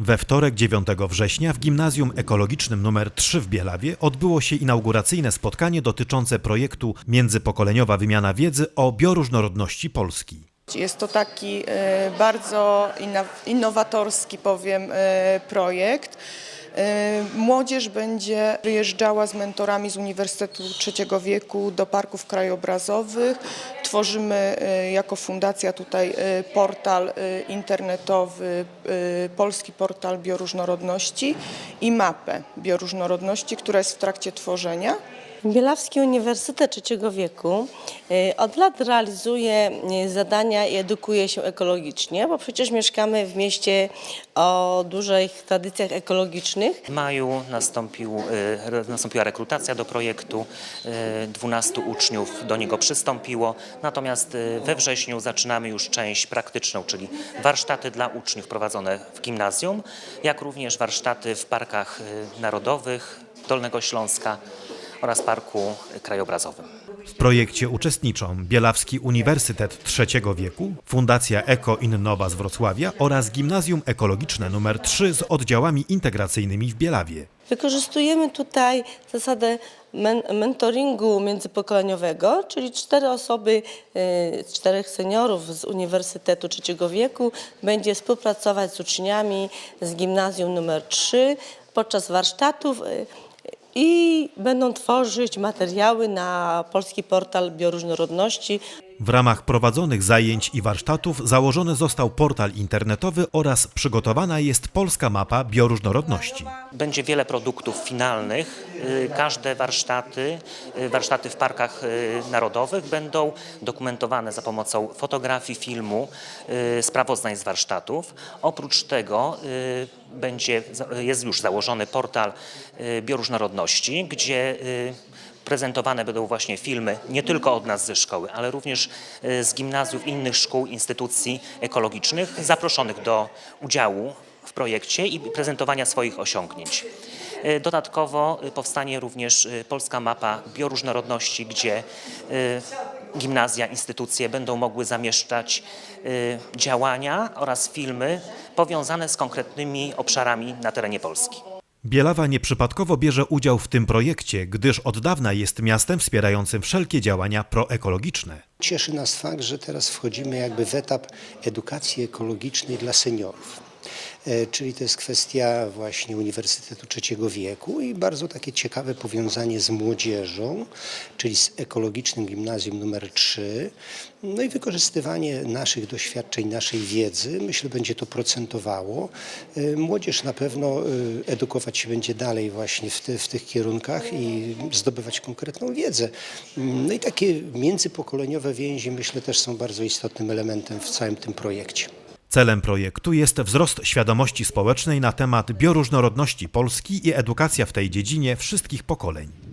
We wtorek 9 września w Gimnazjum Ekologicznym nr 3 w Bielawie odbyło się inauguracyjne spotkanie dotyczące projektu Międzypokoleniowa wymiana wiedzy o bioróżnorodności Polski. Jest to taki e, bardzo innowatorski, powiem, e, projekt. E, Młodzież będzie wyjeżdżała z mentorami z Uniwersytetu Trzeciego Wieku do parków krajobrazowych. Tworzymy e, jako fundacja tutaj e, portal internetowy, polski portal bioróżnorodności i mapę bioróżnorodności, która jest w trakcie tworzenia. Bielawski Uniwersytet Trzeciego Wieku y, od lat realizuje y, zadania i edukuje się ekologicznie, bo przecież mieszkamy w mieście o dużych tradycjach ekologicznych. W maju nastąpił, y, nastąpiła rekrutacja do projektu, y, 12 uczniów do niego przystąpiło, natomiast we wrześniu zaczynamy już część praktyczną, czyli warsztaty dla uczniów prowadzone w gimnazjum, jak również warsztaty w parkach narodowych Dolnego Śląska oraz Parku Krajobrazowym. W projekcie uczestniczą Bielawski Uniwersytet Trzeciego Wieku, Fundacja Eko Innowa z Wrocławia oraz Gimnazjum Ekologiczne nr 3 z oddziałami integracyjnymi w Bielawie. Wykorzystujemy tutaj zasadę men mentoringu międzypokoleniowego, czyli cztery osoby, y, czterech seniorów z Uniwersytetu Trzeciego Wieku będzie współpracować z uczniami z gimnazjum numer 3 podczas warsztatów y, i będą tworzyć materiały na polski portal bioróżnorodności. W ramach prowadzonych zajęć i warsztatów założony został portal internetowy oraz przygotowana jest polska mapa bioróżnorodności. Będzie wiele produktów finalnych. Y, Każde warsztaty, y, warsztaty w parkach y, narodowych będą dokumentowane za pomocą fotografii, filmu, sprawozdań z warsztatów. Oprócz tego będzie, jest już założony portal bioróżnorodności, gdzie prezentowane będą właśnie filmy nie tylko od nas ze szkoły, ale również y, z gimnazjów innych szkół, instytucji ekologicznych zaproszonych do udziału w projekcie i prezentowania swoich osiągnięć. Y, Dodatkowo y, powstanie również polska mapa bioróżnorodności, gdzie gimnazja, instytucje będą mogły zamieszczać działania oraz filmy powiązane z konkretnymi obszarami na terenie Polski. Bielawa nieprzypadkowo bierze udział w tym projekcie, gdyż od dawna jest miastem wspierającym wszelkie działania proekologiczne. Cieszy nas fakt, że teraz wchodzimy jakby w etap edukacji ekologicznej dla seniorów. E, Czyli to jest kwestia właśnie Uniwersytetu Trzeciego Wieku i bardzo takie ciekawe powiązanie z młodzieżą, czyli z ekologicznym gimnazjum numer 3. No i wykorzystywanie naszych doświadczeń, naszej wiedzy, myślę, będzie to procentowało. E, Młodzież na pewno e, edukować się będzie dalej właśnie w, ty, w tych kierunkach i zdobywać konkretną wiedzę. No i takie międzypokoleniowe więzi, myślę, też są bardzo istotnym elementem w całym tym projekcie. Celem projektu jest wzrost świadomości społecznej na temat bioróżnorodności Polski i edukacja w tej dziedzinie wszystkich pokoleń.